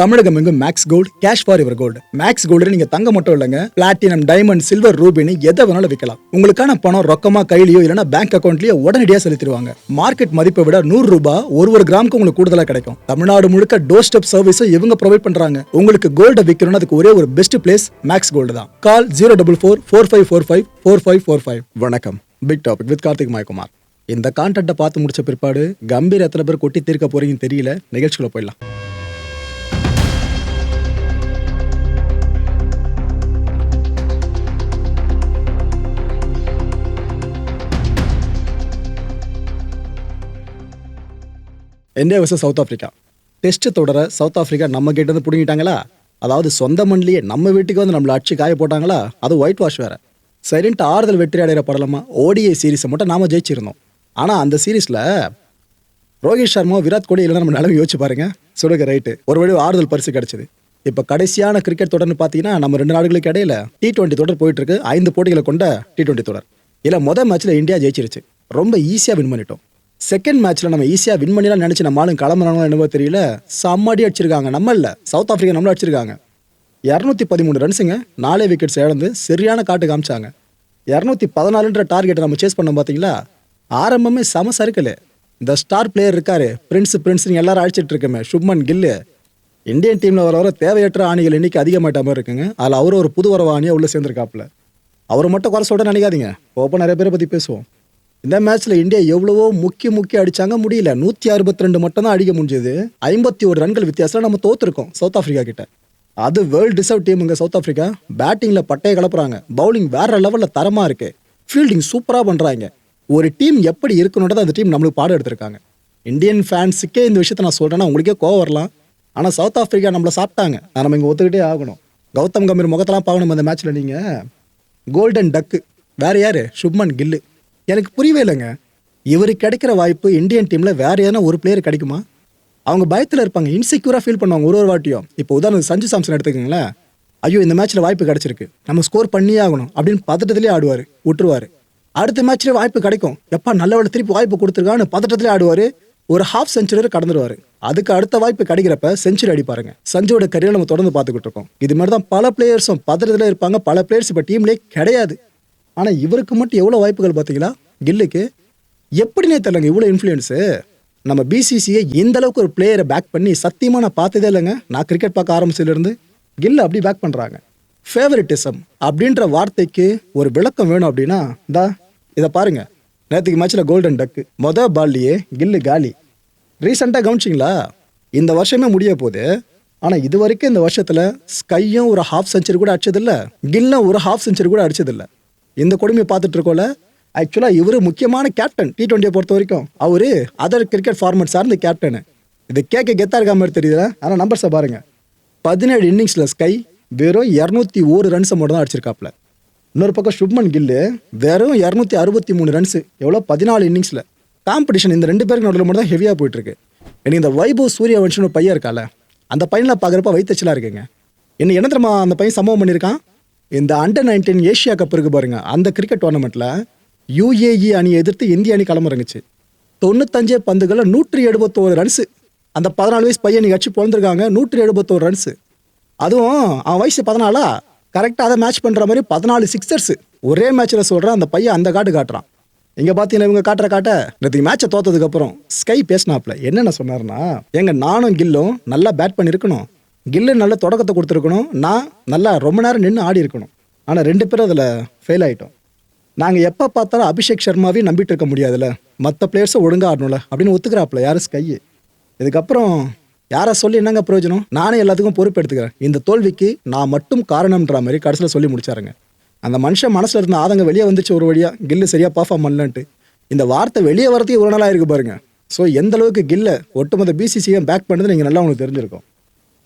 தமிழகம் எங்கும் Max Gold cash for இவர் gold Max Gold நீங்க தங்க மட்டும் இல்லைங்க. பிளாட்டினம் டைமண்ட் சில்வர் ரூபினி எதை வேணாலும் விற்கலாம் உங்களுக்கான பணம் ரொக்கமா கையிலயோ இல்லைன்னா பேங்க் அக்கௌண்ட்லயோ உடனடியாக செலுத்திடுவாங்க. மார்க்கெட் மதிப்பை விட நூறு ரூபாய் ஒரு ஒரு கிராமுக்கு உங்களுக்கு கூடுதலா கிடைக்கும். தமிழ்நாடு முழுக்க டோர் ஸ்டெப் சர்வீஸும் இவங்க ப்ரொவைட் பண்றாங்க. உங்களுக்கு கோல்ட விற்கணும்னு அதுக்கு ஒரே ஒரு பெஸ்ட் பிளேஸ் மேக்ஸ் கோல்டு தான். Call zero double four four five four five four five four five வணக்கம். Big topic with Karthik Mayakumar இந்த கான்டென்ட்டை பார்த்து முடிச்ச பிற்பாடு கம்பீர் எத்தனை பேர் கொட்டி தீர்க்க போறீங்கன்னு தெரியல. நிகழ்ச்சிக்குள்ள போயிடலாம். இந்தியா வருஷம் சவுத் ஆஃப்ரிக்கா டெஸ்ட் தொடர சவுத் ஆஃப்ரிக்கா நம்ம கிட்டேருந்து பிடுங்கிட்டாங்களா? அதாவது சொந்த மண்ணிலேயே நம்ம வீட்டுக்கு வந்து நம்மளை அடிச்சு காய போட்டாங்களா? அது ஒயிட் வாஷ் வேற. சரின்ட்டு ஆறுதல் வெற்றி அடைகிற படலமா? ஓடிஐ சீரீஸை மட்டும் நாம ஜெயிச்சிருந்தோம். ஆனால் அந்த சீரீஸில் ரோஹித் சர்மா விராட் கோலி இல்லைனா நம்ம நிலவு யோசிச்சு பாருங்க. சொல்லுங்க ரைட்டு ஒரு வழி ஆறுதல் பரிசு கிடைச்சது. இப்போ கடைசியான கிரிக்கெட் தொடர்னு பார்த்தீங்கன்னா நம்ம ரெண்டு நாடுகளுக்கு இடையில டி டுவெண்ட்டி தொடர் போயிட்டு இருக்கு ஐந்து போட்டிகளை கொண்ட டி டுவெண்ட்டி தொடர். இல்லை மொதல் மேட்ச்சில் இந்தியா ஜெயிச்சிருச்சு. ரொம்ப ஈஸியாக வின் பண்ணிட்டோம். செகண்ட் மேட்ச்ல நம்ம ஈஸியாக வின் பண்ணிடலாம் நினச்சி நம்ம ஆளும் கிளம்புறாங்களோ என்னவோ தெரியல. செம்மடி அடிச்சிருக்காங்க. நம்ம இல்லை. சவுத் ஆஃப்ரிக்கா நம்மளும் அடிச்சிருக்காங்க. இரநூத்தி பதிமூணு ரன்ஸுங்க நாலே விக்கெட்ஸ் இழந்து சரியான காட்டு காமிச்சாங்க. இரநூத்தி பதினாலுன்ற டார்கெட்டை நம்ம சேஸ் பண்ணோம் பார்த்தீங்களா ஆரம்பமே செம சறுக்கல். இந்த ஸ்டார் பிளேயர் இருக்காரு. பிரின்ஸ் பிரின்ஸ்னு எல்லாரும் அடிச்சிட்டு இருக்கமே சுப்மன் கில்லு இந்தியன் டீமில் வர வர தேவையற்ற ஆணிகள் இன்னைக்கு அதிகமாயிட்ட மாதிரி இருக்குங்க. அதில் அவரும் ஒரு புது வரவு ஆணியாக உள்ளே சேர்ந்துருக்காப்புல. அவரை மட்டும் குறை சொல்ல நினைக்காதீங்க. ஓப்பன் நிறைய பேரை பற்றி பேசுவோம். இந்த மேட்ச்ல இந்தியா எவ்வளவோ முக்கிய முக்கிய அடிச்சாங்க முடியல. நூத்தி அறுபத்தி ரெண்டு மட்டும் தான் அடிக்க முடிஞ்சது. ஐம்பத்தி ஒரு ரன்கள் வித்தியாசம் நம்ம தோத்துருக்கோம் சவுத் ஆப்பிரிக்கா கிட்ட. அது வேர்ல்டு ரிசர்வ் டீமுங்க சவுத் ஆப்பிரிக்கா பேட்டிங்ல பட்டையை கலப்புறாங்க. பவுலிங் வேற லெவல்ல தரமா இருக்கு. ஃபீல்டிங் சூப்பரா பண்றாங்க. ஒரு டீம் எப்படி இருக்கணுன்றத அந்த டீம் நம்மளுக்கு பாடம் எடுத்திருக்காங்க. இந்தியன் ஃபேன்ஸுக்கே இந்த விஷயத்த நான் சொல்றேன்னா உங்களுக்கே கோவம் வரலாம். ஆனா சவுத் ஆப்பிரிக்கா நம்மள சாப்பிட்டாங்க. நான் நம்ம இங்க ஒத்துக்கிட்டே ஆகணும். கௌதம் கம்பீர் முகத்தெல்லாம் பார்க்கணும் அந்த மேட்ச்ல நீங்க. கோல்டன் டக்கு வேற யாரு? சுப்மன் கில்லு எனக்கு புரியவே இல்லைங்க. இவருக்கு கிடைக்கிற வாய்ப்பு இந்தியன் டீம்ல வேற எதனா ஒரு பிளேயர் கிடைக்குமா? அவங்க பயத்தில் இருப்பாங்க. இன்செக்யூரா ஃபீல் பண்ணுவாங்க ஒரு ஒரு வாட்டியும். இப்போ உதாரணம் சஞ்சு சாம்சன் எடுத்துக்கோங்களேன். ஐயோ இந்த மேட்ச்ல வாய்ப்பு கிடைச்சிருக்கு. நம்ம ஸ்கோர் பண்ணியே ஆகணும் அப்படின்னு பதட்டத்திலே ஆடுவார் விட்டுருவார் அடுத்த மேட்ச்ல வாய்ப்பு கிடைக்கும். எப்பா நல்லவள திருப்பி வாய்ப்பு கொடுத்துருக்கான்னு பதட்டத்திலே ஆடுவார். ஒரு ஹாஃப் செஞ்சுரி கடந்துருவார். அதுக்கு அடுத்த வாய்ப்பு கிடைக்கிறப்ப செஞ்சுரி அடிப்பாருங்க. சஞ்சுவோட கரியர் நம்ம தொடர்ந்து பார்த்துக்கிட்டு இருக்கோம். இது மாதிரி தான் பல பிளேயர்ஸும் பதட்டத்தில் இருப்பாங்க. பல பிளேயர்ஸ் இப்போ டீம்லேயே கிடையாது. ஆனால் இவருக்கு மட்டும் எவ்வளோ வாய்ப்புகள் பார்த்தீங்களா? கில்லுக்கு. எப்படினே தெரியலங்க இவ்வளோ இன்ஃப்ளூயன்ஸு நம்ம பிசிசியை இந்த அளவுக்கு ஒரு பிளேயரை பேக் பண்ணி சத்தியமாக நான் பார்த்ததே இல்லைங்க. நான் கிரிக்கெட் பார்க்க ஆரம்பிச்சதுலேருந்து கில்லு அப்படி பேக் பண்ணுறாங்க ஃபேவரட்டிசம் அப்படின்ற வார்த்தைக்கு ஒரு விளக்கம் வேணும் அப்படின்னா இந்தா இதை பாருங்க. நேற்றுக்கு மேட்ச்சில் கோல்டன் டக்கு மொதல் பால்லையே கில்லு காலி. ரீசெண்டாக கவனிச்சிங்களா? இந்த வருஷமே முடிய போகுது. ஆனால் இது வரைக்கும் இந்த வருஷத்தில் ஸ்கையும் ஒரு ஹாஃப் செஞ்சுரி கூட அடிச்சதில்ல. கில்லும் ஒரு ஹாஃப் செஞ்சுரி கூட அடிச்சதில்லை. இந்த கொடுமையை பார்த்துட்டு இருக்கோம்ல ஆக்சுவலாக இவர் முக்கியமான கேப்டன் டி ட்வெண்ட்டியை பொறுத்த வரைக்கும். அவர் அதர் கிரிக்கெட் ஃபார்மட் சார்ந்த கேப்டனு இது கேட்க கெத்தா இருக்க மாதிரி தெரியுதுல. ஆனால் நம்பர்ஸை பாருங்கள் பதினேழு இன்னிங்ஸில் ஸ்கை வெறும் இரநூத்தி ஒரு ரன்ஸை மட்டும் தான் அடிச்சிருக்காப்ல. இன்னொரு பக்கம் சுப்மன் கில்லு வெறும் இரநூத்தி அறுபத்தி மூணு ரன்ஸ் எவ்வளோ பதினாலு இன்னிங்ஸில் காம்படிஷன் இந்த ரெண்டு பேருக்கு நடுவில் மட்டும் தான் ஹெவியாக போயிட்டு இருக்கு எனக்கு இந்த வைபவ் சூரியவன்ஷன் ஒரு பையன் இருக்கால அந்த பையனை பார்க்குறப்ப வைத்தச்சலாக இருக்குங்க. என்ன என்ன தெரியுமா அந்த பையன் சம்பவம் பண்ணியிருக்கான்? இந்த அண்டர் நைன்டீன் ஏஷியா கப் இருக்கு பாருங்க அந்த கிரிக்கெட் டோர்னமெண்ட்டில் யுஏஇ அணியை எதிர்த்து இந்திய அணி களமிறங்குச்சு. தொண்ணூத்தஞ்சே பந்துகளில் நூற்றி எழுபத்தோரு ரன்ஸு அந்த பதினாலு வயசு பையன் நீ அடிச்சு பிறந்திருக்காங்க நூற்றி எழுபத்தோரு ரன்ஸு அதுவும் அவன் வயசு பதினாலா? கரெக்டாக அதை மேட்ச் பண்ணுற மாதிரி பதினாலு சிக்ஸர்ஸு ஒரே மேட்ச்சில் சொல்கிறான் அந்த பையன் அந்த காட்டு காட்டுறான். இங்கே பார்த்தீங்கன்னா இவங்க காட்டுற காட்ட? நேற்று மேட்ச்சை தோத்ததுக்கப்புறம் ஸ்கை பேசினாப்ல என்னென்ன சொன்னார்னா எங்கள் நானும் கில்லும் நல்லா பேட் பண்ணியிருக்கணும். கில்லு நல்ல தொடக்கத்தை கொடுத்துருக்கணும். நான் நல்லா ரொம்ப நேரம் நின்று ஆடி இருக்கணும். ஆனால் ரெண்டு பேரும் அதில் ஃபெயில் ஆகிட்டோம் நாங்கள் எப்போ பார்த்தாலும் அபிஷேக் சர்மாவே நம்பிட்டு இருக்க முடியாதுல்ல. மற்ற பிளேயர்ஸை ஒழுங்காக ஆடணும்ல அப்படின்னு ஒத்துக்கிறாப்புல யாரும் ஸ்கை இதுக்கப்புறம் யாரை சொல்லி என்னங்க பிரயோஜனம்? நானே எல்லாத்துக்கும் பொறுப்பு எடுத்துக்கிறேன். இந்த தோல்விக்கு நான் மட்டும் காரணம்ன்ற மாதிரி கடைசியில் சொல்லி முடிச்சாருங்க. அந்த மனுஷன் மனசில் இருந்த ஆதங்க வெளியே வந்துச்சு ஒரு வழியாக கில்லு சரியாக பர்ஃபார்ம் பண்ணலன்ட்டு. இந்த வார்த்தை வெளியே வரத்தையும் ஒரு நாளாக இருக்கு பாருங்க. ஸோ எந்த அளவுக்கு கில்ல ஒட்டுமொத்த பிசிசியும் பேக் பண்ணுறது நீங்கள் நல்லா உங்களுக்கு தெரிஞ்சிருக்கும்.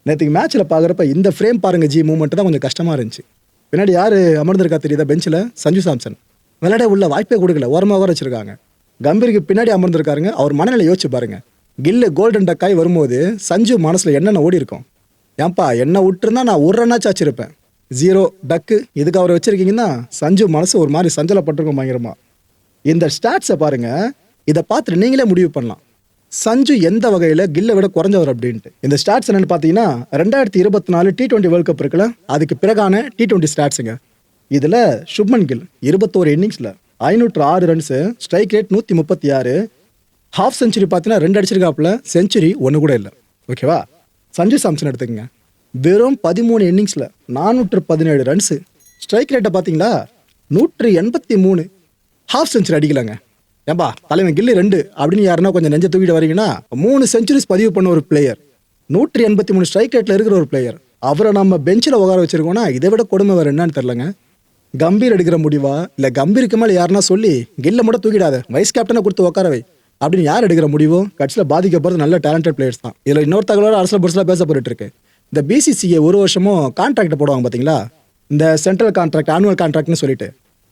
நேற்றுக்கு மேட்ச்சில் பார்க்குறப்ப இந்த ஃப்ரேம் பாருங்க ஜி மூமெண்ட் தான் கொஞ்சம் கஷ்டமாக இருந்துச்சு. பின்னாடி யார் அமர்ந்திருக்கா தெரியுதா பெஞ்சில் சஞ்சு சாம்சன். விளையாட உள்ள வாய்ப்பே கொடுக்கல ஓரமாக வர வச்சுருக்காங்க. கம்பீருக்கு பின்னாடி அமர்ந்திருக்காருங்க அவர் மனநிலை யோசிச்சு பாருங்க. கில்லு கோல்டன் டக்காய் வரும்போது சஞ்சு மனசில் என்னென்ன ஓடி இருக்கும்? ஏன்பா என்ன விட்டுருந்தா நான் ஒரு ரன்னாச்சும் வச்சிருப்பேன். ஜீரோ டக்கு இதுக்கு அவரை வச்சுருக்கீங்கன்னா சஞ்சு மனசு ஒரு மாதிரி சஞ்சலப்பட்டிருக்கும் பயங்கரமாக இந்த ஸ்டாட்ஸை பாருங்கள் இதை பார்த்துட்டு நீங்களே முடிவு பண்ணலாம். சஞ்சு எந்த வகையில் கில்லை விட குறைஞ்சவர் அப்படின்ட்டு. இந்த ஸ்டாட்ஸ் என்னன்னு பார்த்தீங்கன்னா ரெண்டாயிரத்தி இருபத்தி நாலு டி டுவெண்ட்டி வேர்ல்ட் கப் இருக்குல்ல அதுக்கு பிறகான டி டுவெண்ட்டி ஸ்டாட்ஸுங்க இதில் சுப்மன் கில் இருபத்தோரு இன்னிங்ஸில் ஐநூற்று ஆறு ரன்ஸு ஸ்ட்ரைக் ரேட் நூற்றி முப்பத்தி ஆறு ஹாஃப் செஞ்சுரி பார்த்தீங்கன்னா ரெண்டு அடிச்சிருக்காப்புல செஞ்சுரி ஒன்று கூட இல்லை. ஓகேவா சஞ்சு சாம்சன் எடுத்துக்கங்க. வெறும் பதிமூணு இன்னிங்ஸில் நானூற்று பதினேழு ரன்ஸு ஸ்ட்ரைக் ரேட்டை பார்த்தீங்களா நூற்று எண்பத்தி மூணு ஹாஃப் செஞ்சுரி அடிக்கலாங்க. ஏன்பா தலைவன் கில்லி ரெண்டு அப்படின்னு யாருன்னா கொஞ்சம் நெஞ்ச தூக்கிட்டு வரீங்கன்னா மூணு செஞ்சுரிஸ் பதிவு பண்ண ஒரு பிளேயர் நூற்றி எண்பத்தி மூணு ஸ்ட்ரைக் ரேட்டில் இருக்கிற ஒரு பிளேயர் அவரை நம்ம பெஞ்சில் உட்கார வச்சிருக்கோம்னா இதை விட கொடுமை வேறு என்னன்னு தெரிலங்க கம்பீர் எடுக்கிற முடிவா? இல்லை கம்பீருக்கு மேலே யாருன்னா சொல்லி கில்ல மட்டும் தூக்கிடாத வைஸ் கேப்டனை கொடுத்து உட்கார வை. அப்படின்னு யார் எடுக்கிற முடிவோ? கட்சியில் பாதிக்கப்படுறது நல்ல டேலண்டட் பிளேயர்ஸ் தான். இதில் இன்னொரு தகவலோட அரசியல் புரட்சியில் பேசப்பட்டு இருக்கு இந்த பிசிசிஏ ஒரு வருஷமும் கான்ட்ராக்ட் போடுவாங்க பார்த்தீங்களா இந்த சென்ட்ரல் கான்ட்ராக்ட் ஆனுவல் கான்ட்ராக்ட்னு சொல்லிட்டு.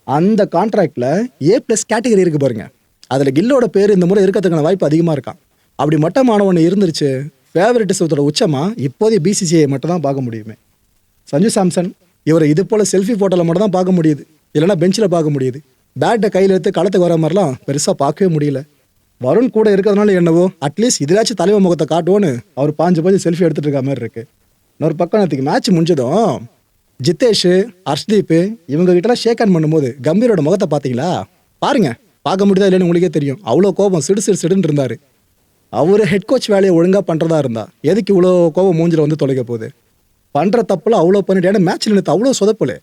அந்த கான்ட்ராக்டில் ஏ ப்ளஸ் கேட்டகரி இருக்கு பாருங்கள் அதில் கில்லோட பேர் இந்த முறை இருக்கிறதுக்கான வாய்ப்பு அதிகமாக இருக்கான் அப்படி மட்டமான ஒன்று இருந்துருச்சு. ஃபேவரட்டிசத்தோட உச்சமாக இப்போதைய பிசிசிஐ மட்டும் தான் பார்க்க முடியுமே. சஞ்சு சாம்சன் இவரை இது போல் செல்ஃபி ஃபோட்டோவில் மட்டும் தான் பார்க்க முடியுது. இல்லைன்னா பெஞ்சில் பார்க்க முடியுது. பேட்டை கையில் எடுத்து களத்துக்கு வர மாதிரிலாம் பெருசாக பார்க்கவே முடியல. வருண் கூட இருக்கிறதுனால என்னவோ அட்லீஸ்ட் இதிலாச்சும் தலைவர் முகத்தை காட்டுவோன்னு அவர் பாஞ்சு பாஞ்சு செல்ஃபி எடுத்துட்டு இருக்க மாதிரி இருக்குது இன்னொரு பக்கம் நேற்றுக்கு மேட்ச் முடிஞ்சதும் ஜித்தேஷ் ஹர்ஷ்தீப் இவங்க கிட்டலாம் ஷேக் ஹேண்ட் பண்ணும்போது கம்பீரோட முகத்தை பார்த்தீங்களா? பாருங்கள் பார்க்க முடியுதா இல்லைன்னு உங்களுக்கே தெரியும். அவ்வளோ கோபம் சிடு சிடு சிடுன்னு இருந்தார். அவர் ஹெட் கோச் வேலையை ஒழுங்காக பண்ணுறதா இருந்தா எதுக்கு இவ்வளோ கோபம் மூஞ்சில வந்து தொலைக்க போகுது? பண்ணுற தப்பில் அவ்வளோ பண்ணிட்டு ஏன்னா மேட்ச்சில் நினைத்து அவ்வளோ சொதப்பல்.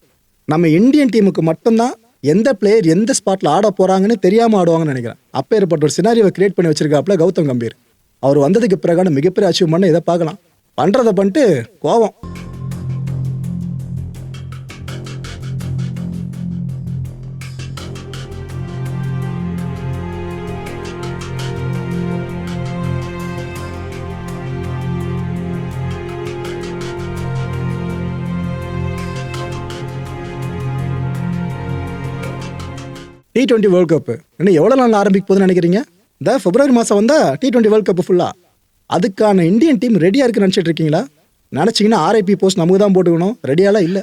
நம்ம இந்தியன் டீமுக்கு மட்டும்தான் எந்த பிளேயர் எந்த ஸ்பாட்டில் ஆட போகிறாங்கன்னு தெரியாமல் ஆடுவாங்கன்னு நினைக்கிறேன். அப்போ ஏற்பட்ட ஒரு சினாரியை கிரியேட் பண்ணி வச்சிருக்காப்புல கௌதம் கம்பீர். அவர் வந்ததுக்கு பிறகான மிகப்பெரிய அச்சீவ்மெண்ட் இதை பார்க்கலாம். பண்ணுறதை பண்ணிட்டு கோவம் டி டுவெண்ட்டி வேர்ல்ட் கப்பு இன்னும் எவ்வளோ நாள் ஆரம்பிக்க போகுதுன்னு நினைக்கிறீங்க? இந்த பிப்ரவரி மாதம் வந்தால் டி டுவெண்ட்டி வேர்ல்ட் கப்பு ஃபுல்லாக அதுக்கான இந்தியன் டீம் ரெடியாக இருக்குன்னு நினச்சிட்டு இருக்கீங்களா? நினச்சிங்கன்னா ஆர்ஐபி போஸ்ட் நமக்கு தான் போட்டுக்கணும். ரெடியாலாம் இல்லை.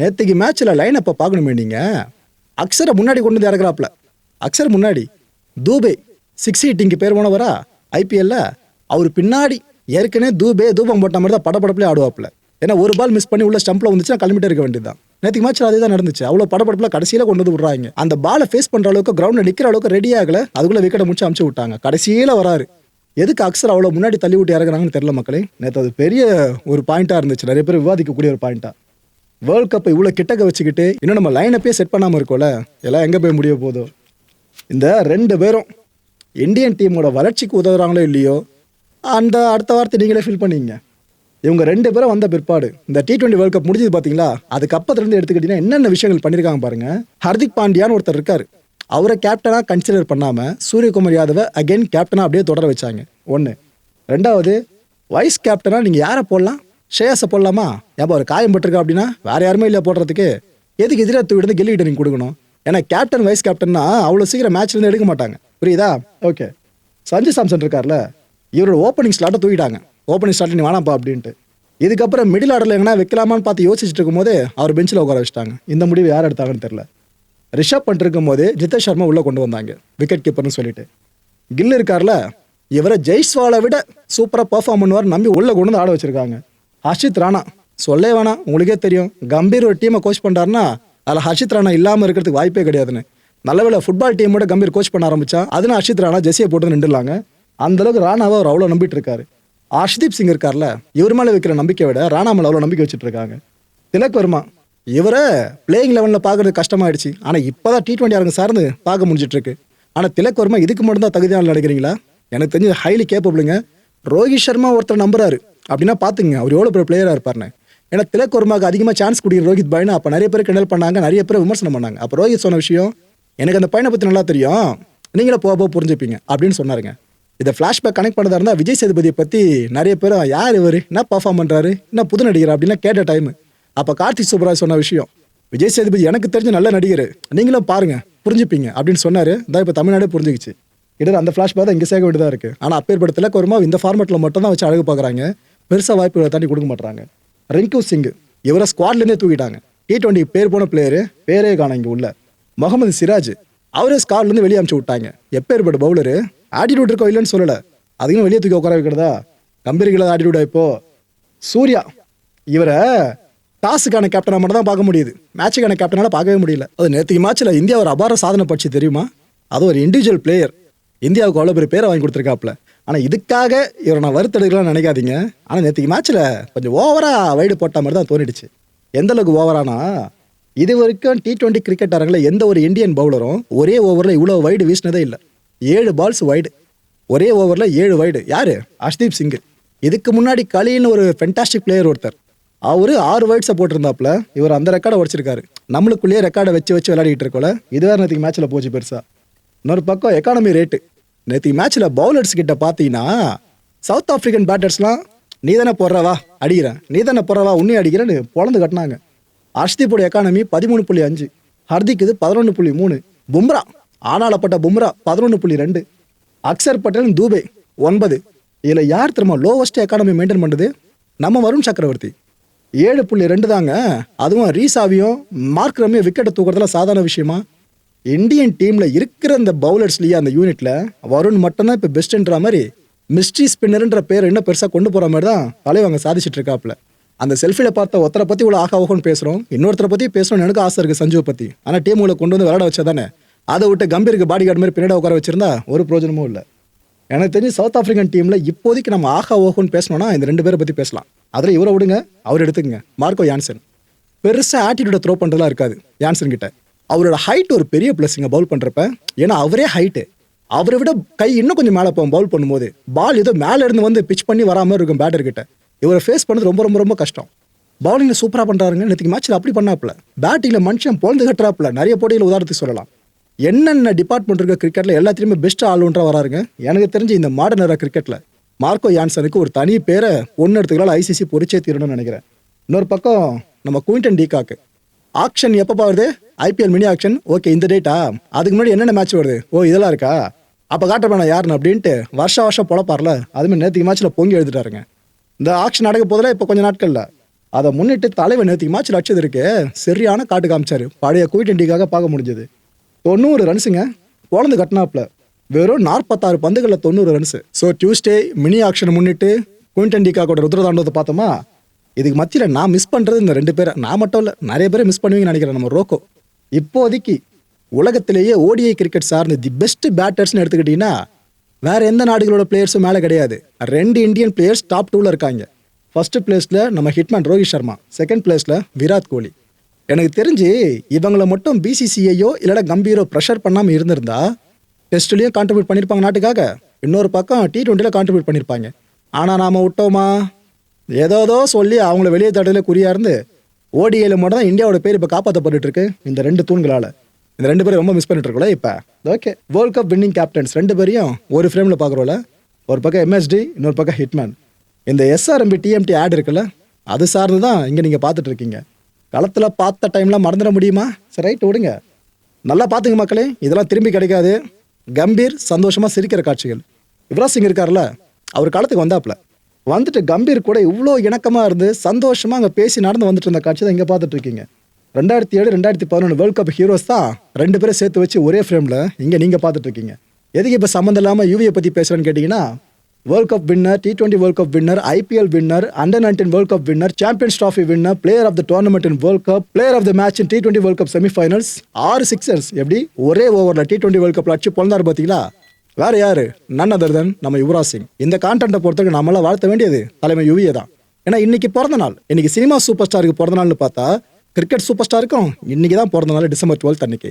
நேற்றுக்கு மேட்ச்சில் லைன் அப்போ பார்க்கணுமே நீங்கள் அக்ஸரை முன்னாடி கொண்டு வந்து இறக்குறாப்புல. அக்ஸர் முன்னாடி. தூபே சிக்ஸ் ஹிட்டிங்க்கு பேர் போனவரா? ஐபிஎல்ல அவர் பின்னாடி ஏற்கனவே தூபே தூபம் போட்ட மாதிரி தான் படப்படப்புலேயே ஆடுவாப்புல. ஏன்னா ஒரு பால் மிஸ் பண்ணி உள்ள ஸ்டம்பில் வந்துச்சுன்னா கிளம்பிட்டு இருக்க வேண்டியதுதான். நேற்று மேட்ச்சில் அதே தான் நடந்துச்சு. அவ்வளோ படப்படப்பில் கடைசியில் கொண்டு வந்து விடுறாங்க. அந்த பாலை ஃபேஸ் பண்ணுற அளவுக்கு கிரவுண்டில் நிற்கிற அளவுக்கு ரெடி ஆகல. அதுக்குள்ளே விக்கெட்டை முடிச்சு அமுச்சு விட்டாங்க. கடைசியில் வராரு. எதுக்கு அக்ஸர் அவ்வளோ முன்னாடி தள்ளி விட்டு இறங்குறாங்கன்னு தெரியல மக்களே. நேற்று அது பெரிய ஒரு பாயிண்ட்டாக இருந்துச்சு. நிறைய பேர் விவாதிக்கக்கூடிய ஒரு பாயிண்ட்டாக வேர்ல்ட் கப்பை இவ்வளோ கிட்டக்க வச்சுக்கிட்டு இன்னும் நம்ம லைனப்பே செட் பண்ணாமல் இருக்கோம்ல. எல்லாம் எங்கே போய் முடிய போதும் இந்த ரெண்டு பேரும் இந்தியன் டீமோட வளர்ச்சிக்கு உதவுறாங்களோ இல்லையோ? அந்த அடுத்த வார்த்தை நீங்களே ஃபீல் பண்ணிங்க இவங்க ரெண்டு பேரும் வந்த பிற்பாடு இந்த டி டுவெண்ட்டி வேர்ல்ட் கப் முடிஞ்சது பார்த்தீங்களா அதுக்கப்புறத்துலேருந்து எடுத்துக்கிட்டீங்கன்னா என்னென்ன விஷயங்கள் பண்ணியிருக்காங்க பாருங்க. ஹர்திக் பாண்டியான்னு ஒருத்தர் இருக்காரு. அவரை கேப்டனாக கன்சிடர் பண்ணாமல் சூரியகுமார் யாதவை அகைன் கேப்டனாக அப்படியே தொடர வச்சாங்க. ஒன்று ரெண்டாவது வைஸ் கேப்டனாக நீங்கள் யாரை போடலாம்? ஷேயஸை போடலாமா? ஏப்பா அவர் காயம் பட்டிருக்கா அப்படின்னா? வேறு யாருமே இல்லை போடுறதுக்கு? எதுக்கு எதிராக தூக்கிட்டு கெல்லிக்கிட்ட நீங்கள் கொடுக்கணும்? ஏன்னா கேப்டன் வைஸ் கேப்டன்னா அவ்வளோ சீக்கிரம் மேட்ச்லேருந்து எடுக்க மாட்டாங்க. புரியுதா? ஓகே சஞ்சு சாம்சன் இருக்கார்ல? இவரோட ஓப்பனிங் ஸ்லாட்டை தூக்கிட்டாங்க. ஓப்பனிங் ஸ்டார்ட் நீ வேணாம்ப்பா அப்படின்ட்டு. இதுக்கப்புறம் மிடில் ஆர்டரில் எங்கன்னா வைக்கலாமான்னு பார்த்து யோசிச்சுட்டு இருக்கும்போது அவர் பெஞ்சில் உட்கார வச்சுட்டாங்க. இந்த முடிவு யார் எடுத்தாங்கன்னு தெரில ரிஷப் பண்ணிட்டு இருக்கும்போது ஜிதேஷ் சர்மா உள்ளே கொண்டு வந்தாங்க விக்கெட் கீப்பர்னு சொல்லிட்டு. கில் இருக்கார்ல இவரை ஜெய்ஸ்வாலை விட சூப்பராக பர்ஃபார்ம் பண்ணுவார் நம்பி உள்ளே கொண்டு வந்து ஆட வச்சிருக்காங்க. ஹர்ஷித் ராணா சொல்லே வேணாம் உங்களுக்கே தெரியும். கம்பீர் ஒரு டீமை கோச் பண்ணுறாருன்னா அதில் ஹர்ஷித் ராணா இல்லாமல் இருக்கிறதுக்கு வாய்ப்பே கிடையாதுன்னு. நல்லவேளை ஃபுட்பால் டீமோட கம்பீர் கோச் பண்ண ஆரம்பிச்சா அதுன்னு ஹர்ஷித் ராணா ஜெஸியை போட்டு நின்றுலாங்க அந்த அளவுக்கு ராணாவை அவர் அவ்வளோ நம்பிட்டு இருக்காரு. ஹர்ஷ்தீப் சிங் இருக்கார்ல இவர் மேலே வைக்கிற நம்பிக்கை விட ராணா மேலே அவ்வளோ நம்பிக்கை வச்சுட்டு இருக்காங்க. திலக் வர்மா இவரை பிளேயிங் லெவலில் பார்க்கறது கஷ்டமாயிடுச்சு. ஆனால் இப்போ தான் டி டுவெண்ட்டி ஆரங்க சார்ந்து பார்க்க முடிஞ்சிட்டு இருக்கு. ஆனால் திலக் வர்மா இதுக்கு மட்டும்தான் தகுதியான நினைக்கிறீங்களா எனக்கு தெரிஞ்சு ஹைலி கேப்பபிளுங்க ரோஹித் சர்மா ஒருத்தர் நம்புறாரு. அப்படின்னா பார்த்துங்க அவர் எவ்வளோ பெரிய பிளேயராக இருப்பார்னு ஏன்னா திலக் வர்மாக்கு அதிகமாக சான்ஸ் கொடுக்குற ரோஹித் பாய்னு அப்போ நிறைய பேர் கிண்டல் பண்ணாங்க நிறைய பேர் விமர்சனம் பண்ணாங்க. அப்போ ரோஹித் சொன்ன விஷயம் எனக்கு அந்த பையனை பற்றி நல்லா தெரியும். நீங்களே போக போக புரிஞ்சுப்பீங்க அப்படின்னு சொன்னாருங்க. இதை ஃப்ளாஷ்பேக் கனெக்ட் பண்ணதாக இருந்தால் விஜய் சேதுபதியை பற்றி நிறைய பேர் யார் இவர்? என்ன பர்ஃபார்ம் பண்ணுறாரு என்ன புது நடிகர்? அப்படின்னா கேட்ட டைம் அப்போ கார்த்திக் சுப்ராஜ் சொன்ன விஷயம் விஜய் சேதுபதி எனக்கு தெரிஞ்ச நல்ல நடிகர். நீங்களும் பாருங்க புரிஞ்சுப்பீங்க. அப்படின்னு சொன்னார். தான் இப்போ தமிழ்நாடே புரிஞ்சுக்கிச்சு. இடர் அந்த ஃப்ளாஷ்பேக் தான் இங்கே சேர்க்க வேண்டியதாக இருக்குது ஆனால் அப்பேற்படுத்தல திலக் இந்த ஃபார்மெட்டில் மட்டும் தான் வச்சு அழகு பார்க்குறாங்க பெருசாக வாய்ப்புகளை தாண்டி கொடுக்க மாட்டாங்க ரிங்கு சிங் இவரை ஸ்குவாட்லேருந்தே தூக்கிட்டாங்க. டி டுவெண்ட்டி பேர் போன பிளேயரு பேரே காணும் இங்கே உள்ள. முகமது சிராஜ் அவரே ஸ்காட்லேருந்து வெளியே அமுச்சு விட்டாங்க. எப்பேற்பட்ட பவுலரு ஆட்டிடியூட் இருக்கோ இல்லைன்னு சொல்லலை. அதையும் வெளியே தூக்கி உட்கார வைக்கிறதா? கம்பீர்களை ஆட்டிவிட இப்போ? சூர்யா இவரை டாஸுக்கான கேப்டனாக மட்டும் தான் பார்க்க முடியுது. மேட்சுக்கான கேப்டனால பார்க்கவே முடியல. அது நேற்று மேட்ச்சில் இந்தியா ஒரு அபார சாதனை பட்சி தெரியுமா? அது ஒரு இண்டிவிஜுவல் பிளேயர் இந்தியாவுக்கு அவ்வளோ பெரிய பேரை வாங்கி கொடுத்துருக்காப்புல. ஆனால் இதுக்காக இவரை நான் வருத்தெடுக்கலாம்னு நினைக்காதீங்க. ஆனால் நேற்றுக்கு மேட்ச்சில் கொஞ்சம் ஓவராக வைடு போட்ட மாதிரி தான் தோணிடுச்சு. எந்த அளவுக்கு ஓவரானா இது வரைக்கும் டி ட்வெண்ட்டி கிரிக்கெட் அரங்கில் எந்த ஒரு இந்தியன் பவுலரும் ஒரே ஓவரில் இவ்வளோ வைடு வீசினதே இல்லை. ஏழு பால்ஸ் வைடு ஒரே ஓவரில் ஏழு வைடு யார்? அஷ்தீப் சிங்கு இதுக்கு முன்னாடி களின்னு ஒரு ஃபென்டாஸ்டிக் பிளேயர் ஒருத்தர். அவர் ஆறு வைட்ஸை போட்டிருந்தாப்புல இவர் அந்த ரெக்கார்டை உடச்சிருக்காரு நம்மளுக்குள்ளேயே ரெக்கார்டை வச்சு வச்சு விளையாடிட்டு இருக்கோல இது வேறு நேற்றுக்கு மேட்ச்சில் போச்சு பெருசாக இன்னொரு பக்கம் எக்கானமி ரேட்டு நேற்றுக்கு மேட்ச்சில் பவுலர்ஸ் கிட்ட பார்த்தீங்கன்னா சவுத் ஆஃப்ரிக்கன் பேட்டர்ஸ்லாம் நீ தானே போடுறவா அடிக்கிறேன். நீ தானே போடுறவா உன்னே அடிக்கிறேன்னு பொழந்து கட்டினாங்க. அர்ஷ்தீப்போட எக்கானமி பதிமூணு புள்ளி அஞ்சு. ஹர்திக் இது பதினொன்று புள்ளி மூணு. பும்ரா ஆனாலப்பட்ட பும்ரா பதினொன்று புள்ளி ரெண்டு அக்சர் பட்டேல் தூபே ஒன்பது. இதில் யார் திரும்ப லோவஸ்ட் எக்கானமி மெயின்டைன் பண்ணுறது நம்ம வருண் சக்கரவர்த்தி. ஏழு புள்ளி ரெண்டு தாங்க. அதுவும் ரீசாவியும் மார்க் ரம்மியும் விக்கெட்டை தூக்குறதுல சாதாரண விஷயமா? இந்தியன் டீமில் இருக்கிற அந்த பவுலர்ஸ்லேயே அந்த யூனிட்டில் வருண் மட்டும்தான் இப்போ பெஸ்ட்டுன்ற மாதிரி மிஸ்ட்ரி ஸ்பின்னர்ன்ற பேர் என்ன பெருசாக கொண்டு போகிற மாதிரி தான் தலைவங்க சாதிச்சிட்டு இருக்காப்புல. அந்த செல்ஃபியில் பார்த்த ஒருத்தரை பற்றி இவ்வளோ ஆகா ஓகோன்னு பேசுகிறோம் இன்னொருத்தரை பற்றி பேசணும்னு எனக்கு ஆசை இருக்குது சஞ்சுவை பற்றி ஆனால் டீம் உங்களை கொண்டு வந்து விளையாட வச்சா தானே அதை விட்டு கம்பீருக்கு பாடி கார்டு மாதிரி பின்னாடி உட்கார வச்சிருந்தா ஒரு பிரயோஜனமும் இல்லை. எனக்கு தெரிஞ்சு சவுத் ஆப்பிரிக்கன் டீமில் இப்போதைக்கு நம்ம ஆஹா ஓஹோன்னு பேசணும்னா இந்த ரெண்டு பேரை பற்றி பேசலாம். அதில் இவரை விடுங்க அவர் எடுத்துக்கங்க. Marco Jansen. பெருசாக ஆட்டிடியூட த்ரோ பண்ணுறதுலாம் இருக்காது யான்சன் கிட்ட. அவரோட ஹைட் ஒரு பெரிய ப்ளஸ்ங்க பவுல் பண்ணுறப்ப ஏன்னா அவரே ஹைட்டு அவரை விட கை இன்னும் கொஞ்சம் மேலே போகும் பவுல் பண்ணும்போது. பால் ஏதோ மேலே இருந்து வந்து பிச் பண்ணி வராமல் இருக்கும் பேட்டர் கிட்ட. இவரை ஃபேஸ் பண்ணது ரொம்ப ரொம்ப ரொம்ப கஷ்டம். பவுலிங்கில் சூப்பராக பண்ணுறாருங்க நேற்றுக்கு மேட்ச்சில் அப்படி பண்ணாப்புல. பேட்டிங்கில் மனுஷன் பொழுது கட்டுறாப்புல. நிறைய போட்டியில் உதாரணத்துக்கு சொல்லலாம். என்னென்ன டிபார்ட்மெண்ட் இருக்க கிரிக்கெட்டில் எல்லாத்துலேயுமே பெஸ்ட்டு ஆல்ரவுண்டராக வராருங்க. எனக்கு தெரிஞ்சு இந்த மாடர்ன் era கிரிக்கெட்டில் மார்க்கோ யான்சனுக்கு ஒரு தனி பேரை ஒன்று எடுத்துக்கலாம் ஐசிசி பொறிச்சே தீரணும்னு நினைக்கிறேன். இன்னொரு பக்கம் நம்ம குயின்டன் டீகாக்கு. ஆக்ஷன் எப்போ வருது? ஐபிஎல் மினி ஆக்ஷன் ஓகே இந்த டேட்டா அதுக்கு முன்னாடி என்னென்ன மேட்ச் வருது? ஓ இதெல்லாம் இருக்கா? அப்போ காட்டுறப்ப யாருன்னு அப்படின்ட்டு வருஷ வருஷம் பொழப்பார்ல. அதுமாதிரி நேற்றுக்கு மேட்ச்சில் பொங்கி எழுதிட்டாருங்க. இந்த ஆக்ஷன் நடக்க போதில் இப்போ கொஞ்சம் நாட்கள்ல. அதை முன்னிட்டு தலைவர் நேற்றுக்கு மேட்ச்சில் அடிச்சது இருக்கு. சரியான காட்டு காமிச்சாரு. பழைய குயிட்டன் டீக்காக பார்க்க முடிஞ்சது. தொண்ணூறு ரன்ஸுங்க. குழந்தை கட்டினாப்புல. வெறும் நாற்பத்தாறு பந்துகளில் தொண்ணூறு ரன்ஸு. ஸோ டியூஸ்டே மினி ஆக்ஷனை முன்னிட்டு குயின்டன் டீகாக்கோட ருத்ரதாண்டவத்தை பார்த்தோமா? இதுக்கு மத்தியில் நான் மிஸ் பண்ணுறது இந்த ரெண்டு பேரை. நான் மட்டும் இல்லை நிறைய பேரை மிஸ் பண்ணுவீங்கன்னு நினைக்கிறேன் நம்ம ரோக்கோ இப்போதைக்கு உலகத்திலேயே ஓடிஐ கிரிக்கெட் சார்ந்து தி பெஸ்ட் பேட்டர்ஸ்னு எடுத்துக்கிட்டிங்கன்னா வேற எந்த நாடுகளோட பிளேயர்ஸும் மேலே கிடையாது. ரெண்டு இந்தியன் பிளேயர்ஸ் டாப் டூவில் இருக்காங்க. ஃபஸ்ட்டு பிளேஸில் நம்ம ஹிட்மேன் ரோஹித் சர்மா. செகண்ட் பிளேஸில் விராட் கோலி. எனக்கு தெரிஞ்சு இவங்களை மட்டும் பிசிசிஐயோ இல்லைனா கம்பீரோ ப்ரெஷர் பண்ணாமல் இருந்திருந்தா டெஸ்ட்லேயும் கான்ட்ரிபியூட் பண்ணியிருப்பாங்க நாட்டுக்காக. இன்னொரு பக்கம் டி ட்வெண்ட்டியில் கான்ட்ரிபியூட் பண்ணியிருப்பாங்க ஆனால் நாம் விட்டோமா? ஏதோதோ சொல்லி அவங்கள வெளியே தடையில் குறியா இருந்து ஓடிஏல மட்டும் தான் இந்தியாவோட பேர் இப்போ காப்பாற்றப்பட்டு இருக்கு இந்த ரெண்டு தூண்களால். இந்த ரெண்டு பேரும் ரொம்ப மிஸ் பண்ணிட்டு இருக்கோம்ல இப்போ. Okay world cup winning captains ரெண்டு பேரையும் ஒரு ஃப்ரேமில் பார்க்குறோம்ல. ஒரு பக்கம் எம்எஸ்டி இன்னொரு பக்கம் ஹிட்மேன் இந்த எஸ்ஆர்எம்பி டிஎம்டி ஆட் இருக்குல்ல அது சார்ந்து தான் இங்கே நீங்கள் பார்த்துட்டு இருக்கீங்க. களத்தில் பார்த்த டைம்லாம் மறந்துட முடியுமா? சரி ரைட் விடுங்க. நல்லா பார்த்துங்க மக்களே இதெல்லாம் திரும்பி கிடைக்காது. கம்பீர் சந்தோஷமாக சிரிக்கிற காட்சிகள். யுவராஜ் சிங் இருக்கார்ல அவர் காலத்துக்கு வந்தாப்புல. வந்துட்டு கம்பீர் கூட இவ்வளோ இணக்கமாக இருந்து சந்தோஷமாக அங்கே பேசி நடந்து வந்துட்டு இருந்த காட்சி தான் இங்கே பார்த்துட்டு இருக்கீங்க. ரெண்டாயிரத்தி ஏழு ரெண்டாயிரத்தி பதினொன்று வேர்ல்ட் கப் ஹீரோஸ் தான் ரெண்டு பேரும் சேர்த்து வச்சு ஒரே ஃப்ரேமில் இங்கே நீங்கள் பார்த்துட்டு இருக்கீங்க. எதுக்கு இப்போ சம்மந்தம் இல்லாமல் யூவியை பற்றி பேசுகிறேன்னு கேட்டிங்கன்னா world cup winner T twenty world cup winner IPL winner under nineteen world cup winner champions trophy winner player of the tournament in world cup player of the match in T twenty world cup semifinals ஆறு sixers எப்படி? ஒரே ஓவரில் D twenty world கப்பில் அடிச்சு பிறந்தார் பார்த்தீங்களா வேற யாரு? நன் அதர் தன் நம்ம யுவராஜ் சிங். இந்த கான்டென்ட்டை பொறுத்தவரைக்கும் நம்மளாம் வாழ்த்த வேண்டியது தலைமை யுவியை தான். ஏன்னா இன்னைக்கு பிறந்த நாள். இன்னைக்கு சினிமா சூப்பர் ஸ்டாருக்கு பிறந்த நாள்னு பார்த்தா கிரிக்கெட் சூப்பர் ஸ்டாருக்கும் இன்னைக்கு தான் பிறந்த நாள் டிசம்பர் டுவெல்த் அன்னைக்கு.